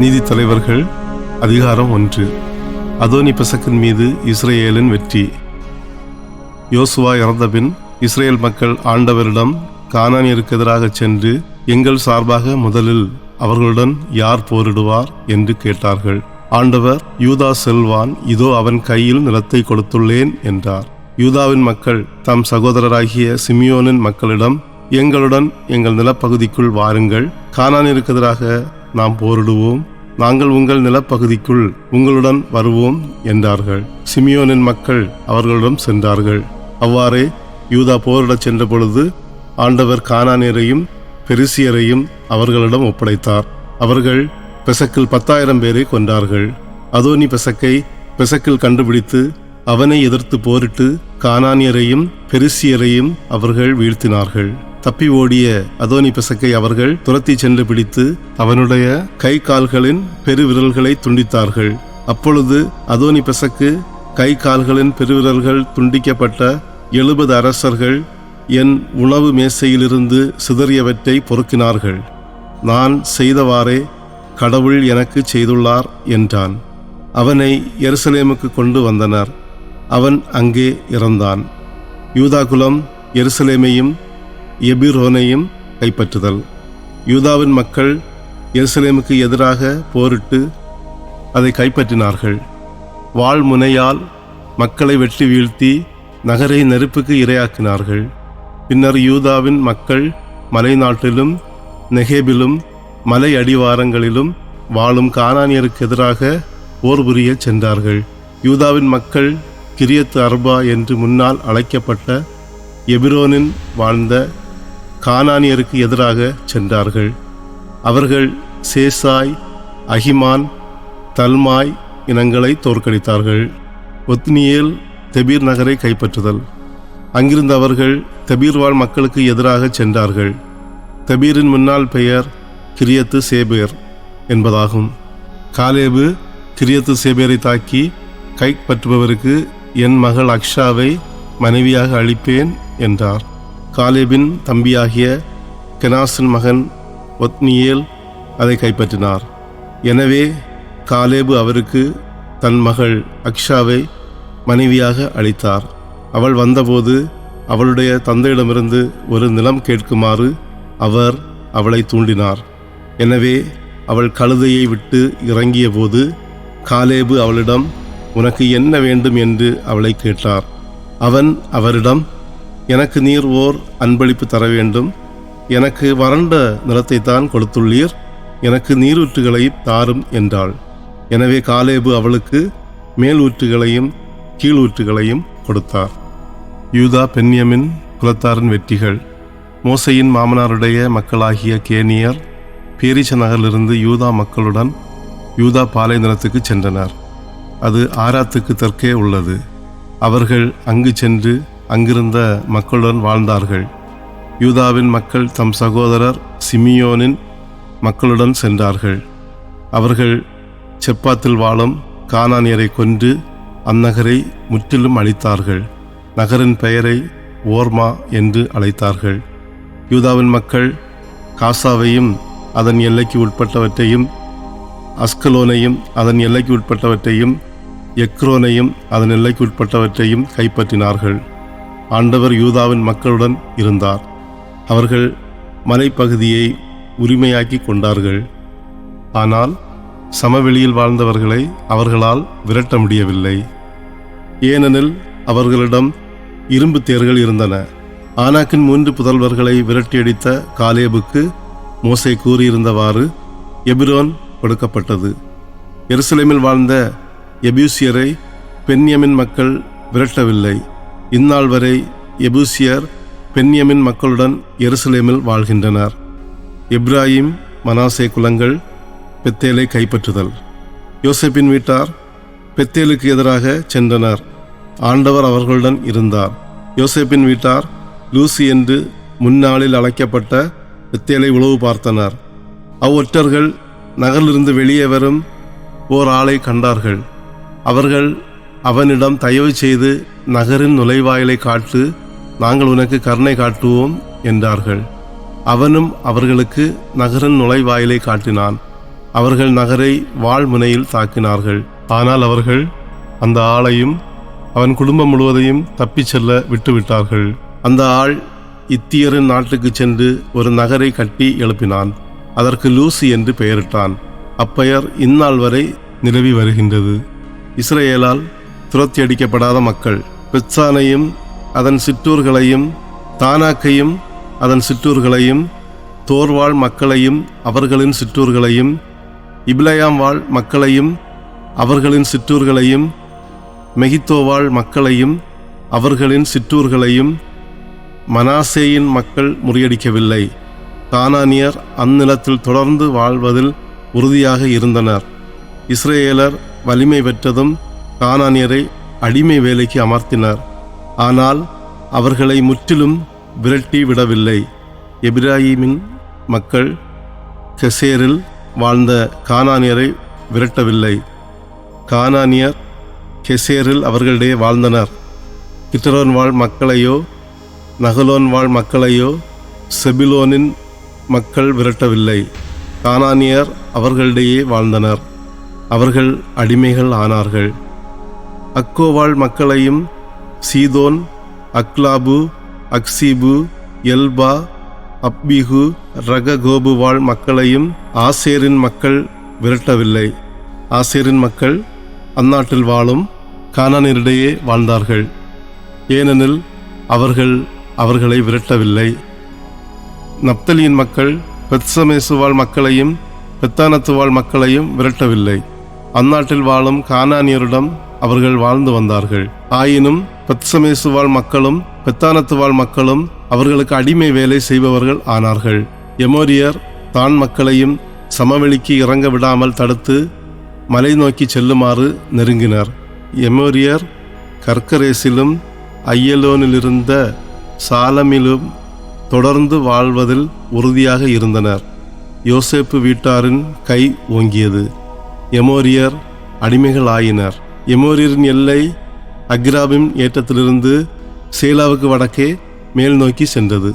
நீதி தலைவர்கள் அதிகாரம் ஒன்று. அதோனி பெசக்கின் மீது இஸ்ரேலின் வெற்றி. யோசுவா இறந்தபின் இஸ்ரேல் மக்கள் ஆண்டவரிடம் கானானியருக்கு எதிராக சென்று எங்கள் சார்பாக முதலில் அவர்களுடன் யார் போரிடுவார் என்று கேட்டார்கள். ஆண்டவர் யூதா செல்வான் இதோ அவன் கையில் நிலத்தை கொடுத்துள்ளேன் என்றார். யூதாவின் மக்கள் தம் சகோதரராகிய சிமியோனின் மக்களிடம் எங்களுடன் எங்கள் நிலப்பகுதிக்குள் வாருங்கள். கானானிற்கு எதிராக நாம் போரிடுவோம். நாங்கள் உங்கள் நிலப்பகுதிக்குள் உங்களுடன் வருவோம் என்றார்கள். சிமியோனின் மக்கள் அவர்களிடம் சென்றார்கள். அவ்வாறே யூதா போரிடச் சென்ற பொழுது ஆண்டவர் கானானியரையும் பெரிசியரையும் அவர்களிடம் ஒப்படைத்தார். அவர்கள் பெசக்கில் பத்தாயிரம் பேரை கொண்டார்கள் அதோனி பெசக்கை பெசக்கில் கண்டுபிடித்து அவனை எதிர்த்து போரிட்டு கானானியரையும் பெரிசியரையும் அவர்கள் வீழ்த்தினார்கள். தப்பி ஓடிய அதோனி பிசக்கை அவர்கள் துரத்தி சென்று பிடித்து அவனுடைய கை கால்களின் பெருவிரல்களை துண்டித்தார்கள். அப்பொழுது அதோனி பெசக்கு கை கால்களின் பெருவிரல்கள் துண்டிக்கப்பட்ட எழுபது அரசர்கள் என் உணவு மேசையிலிருந்து சிதறியவற்றை பொறுக்கினார்கள். நான் செய்தவாறே கடவுள் எனக்கு செய்துள்ளார் என்றான். அவனை எருசலேமுக்கு கொண்டு வந்தனர். அவன் அங்கே இறந்தான். யூதாகுலம் எருசலேமையும் எபிரோனையும் கைப்பற்றுதல். யூதாவின் மக்கள் எருசலேமுக்கு எதிராக போரிட்டு அதை கைப்பற்றினார்கள். வாழ்முனையால் மக்களை வெட்டி வீழ்த்தி நகரை நெருப்புக்கு இரையாக்கினார்கள். பின்னர் யூதாவின் மக்கள் மலைநாட்டிலும் நெகேபிலும் மலை அடிவாரங்களிலும் வாழும் கானானியருக்கு எதிராக போர் புரியச் சென்றார்கள். யூதாவின் மக்கள் கிரியத்து அர்பா என்று முன்னால் அழைக்கப்பட்ட எபிரோனின் வாழ்ந்த கானானியருக்கு எதிராக சென்றார்கள். அவர்கள் சேசாய் அஹிமான் தல்மாய் இனங்களை தோற்கடித்தார்கள். ஒத்னியேல் தெபீர் நகரை கைப்பற்றுதல். அங்கிருந்த அவர்கள் தெபீர்வாழ் மக்களுக்கு எதிராக சென்றார்கள். தெபீரின் முன்னாள் பெயர் கிரியத்து சேபேர் என்பதாகும். காலேபு கிரியத்து சேபேரை தாக்கி கைப்பற்றுபவருக்கு என் மகள் அக்ஷாவை மனைவியாக அளிப்பேன் என்றார். காலேபின் தம்பியாகிய கெனாசின் மகன் ஒத்னியேல் அதை கைப்பற்றினார். எனவே காலேபு அவருக்கு தன் மகள் அக்ஷாவை மனைவியாக அளித்தார். அவள் வந்தபோது அவளுடைய தந்தையிடமிருந்து ஒரு நிலம் கேட்குமாறு அவர் அவளை தூண்டினார். எனவே அவள் கழுதையை விட்டு இறங்கியபோது காலேபு அவளிடம் உனக்கு என்ன வேண்டும்? என்று அவளை கேட்டார். அவன் அவரிடம் எனக்கு நீர் ஓர் அன்பளிப்பு தர வேண்டும். எனக்கு வறண்ட நிலத்தை தான் கொடுத்துள்ளீர். எனக்கு நீரூற்றுகளை தாரும் என்றாள். எனவே காலேபு அவளுக்கு மேல் ஊற்றுகளையும் கீழூற்றுகளையும் கொடுத்தார். யூதா பென்யமின் குலத்தாரின் வெற்றிகள். மோசையின் மாமனாருடைய மக்களாகிய கேனியர் பேரிச்ச நகரிலிருந்து யூதா மக்களுடன் யூதா பாலைநிலத்துக்கு சென்றனர். அது ஆராத்துக்கு தெற்கே உள்ளது. அவர்கள் அங்கு சென்று அங்கிருந்த மக்களுடன் வாழ்ந்தார்கள். யூதாவின் மக்கள் தம் சகோதரர் சிமியோனின் மக்களுடன் சென்றார்கள். அவர்கள் செப்பாத்தில் வாழும் கானானியரை கொன்று அந்நகரை முற்றிலும் அழித்தார்கள். நகரின் பெயரை ஓர்மா என்று அழைத்தார்கள். யூதாவின் மக்கள் காசாவையும் அதன் எல்லைக்கு உட்பட்டவற்றையும் அஸ்கலோனையும் அதன் எல்லைக்கு உட்பட்டவற்றையும் எக்ரோனையும் அதன் எல்லைக்கு உட்பட்டவற்றையும் கைப்பற்றினார்கள். ஆண்டவர் யூதாவின் மக்களுடன் இருந்தார். அவர்கள் மலைப்பகுதியை உரிமையாக்கி கொண்டார்கள். ஆனால் சமவெளியில் வாழ்ந்தவர்களை அவர்களால் விரட்ட முடியவில்லை. ஏனெனில் அவர்களிடம் இரும்பு தேர்கள் இருந்தன. ஆனாக்கின் மூன்று புதல்வர்களை விரட்டியடித்த காலேபுக்கு மோசை கூறியிருந்தவாறு எபிரோன் கொடுக்கப்பட்டது. எருசலேமில் வாழ்ந்த எபியூசியரை பென்யமின் மக்கள் விரட்டவில்லை. இந்நாள் வரை எபூசியர் பென்யமின் மக்களுடன் எருசலேமில் வாழ்கின்றனர். இப்ராஹிம் மனாசே குலங்கள் பெத்தேலை கைப்பற்றுதல். யோசப்பின் வீட்டார் பெத்தேலுக்கு எதிராக சென்றனர். ஆண்டவர் அவர்களுடன் இருந்தார். யோசப்பின் வீட்டார் லூசி என்று முன்னாளில் அழைக்கப்பட்ட பெத்தேலை உளவு பார்த்தனர். அவ்வொற்றர்கள் நகரிலிருந்து வெளியே வரும் ஓர் ஆளை கண்டார்கள். அவர்கள் அவனிடம் தயவு செய்து நகரின் நுழைவாயிலை காட்டு நாங்கள் உனக்கு கருணை காட்டுவோம் என்றார்கள். அவனும் அவர்களுக்கு நகரின் நுழைவாயிலை காட்டினான். அவர்கள் நகரை வாழ்முனையில் தாக்கினார்கள். ஆனால் அவர்கள் அந்த ஆளையும் அவன் குடும்பம் முழுவதையும் தப்பிச் செல்ல விட்டுவிட்டார்கள். அந்த ஆள் இத்தியரின் நாட்டுக்கு சென்று ஒரு நகரை கட்டி எழுப்பினான். அதற்கு லூசி என்று பெயரிட்டான். அப்பெயர் இந்நாள் வரை நிலவி வருகின்றது. இஸ்ரேலால் துரத்தி அடிக்கப்படாத மக்கள். பெட்சானையும் அதன் சிற்றூர்களையும் தானாக்கையும் அதன் சிற்றூர்களையும் தோர்வாழ் மக்களையும் அவர்களின் சிற்றூர்களையும் இப்லயாம் வாழ் மக்களையும் அவர்களின் சிற்றூர்களையும் மெகித்தோவாழ் மக்களையும் அவர்களின் சிற்றூர்களையும் மனாசேயின் மக்கள் முறியடிக்கவில்லை. கானானியர் அந்நிலத்தில் தொடர்ந்து வாழ்வதில் உறுதியாக இருந்தனர். இஸ்ரேலர் வலிமை பெற்றதும் கானானியரை அடிமை வேலைக்கு அமர்த்தினர். ஆனால் அவர்களை முற்றிலும் விரட்டி விடவில்லை. எபிராயிமின் மக்கள் கெசேரில் வாழ்ந்த கானானியரை விரட்டவில்லை. கானானியர் கெசேரில் அவர்களிடையே வாழ்ந்தனர். கிட்டரோன் வாழ் மக்களையோ நகலோன் வாழ் மக்களையோ செபிலோனின் மக்கள் விரட்டவில்லை. கானானியர் அவர்களிடையே வாழ்ந்தனர். அவர்கள் அடிமைகள் ஆனார்கள். அக்கோவாள் மக்களையும் சீதோன் அக்லாபு அக்சீபு எல்பா அப்பிகு ரககோபு வாழ் மக்களையும் ஆசேரின் மக்கள் விரட்டவில்லை. ஆசேரின் மக்கள் அந்நாட்டில் வாழும் கானானியரிடையே வாழ்ந்தார்கள். ஏனெனில் அவர்கள் அவர்களை விரட்டவில்லை. நப்தலியின் மக்கள் பெத்சமேசுவாழ் மக்களையும் பெத்தானத்து வாழ் மக்களையும் விரட்டவில்லை. அந்நாட்டில் வாழும் கானானியரிடம் அவர்கள் வாழ்ந்து வந்தார்கள். ஆயினும் பெத்சமேசு வாழ் மக்களும் பெத்தானத்து வாழ் மக்களும் அவர்களுக்கு அடிமை வேலை செய்பவர்கள் ஆனார்கள். எமோரியர் தான் மக்களையும் சமவெளிக்கு இறங்க விடாமல் தடுத்து மலை நோக்கி செல்லுமாறு நெருங்கினர். எமோரியர் கர்க்கரேசிலும் ஐயலோனிலிருந்த சாலமிலும் தொடர்ந்து வாழ்வதில் உறுதியாக இருந்தனர். யோசேப்பு வீட்டாரின் கை ஓங்கியது. எமோரியர் அடிமைகள் ஆயினர் எமோரியரின் எல்லை அக்ராபின் ஏற்றத்திலிருந்து சேலாவுக்கு வடக்கே மேல் நோக்கி சென்றது.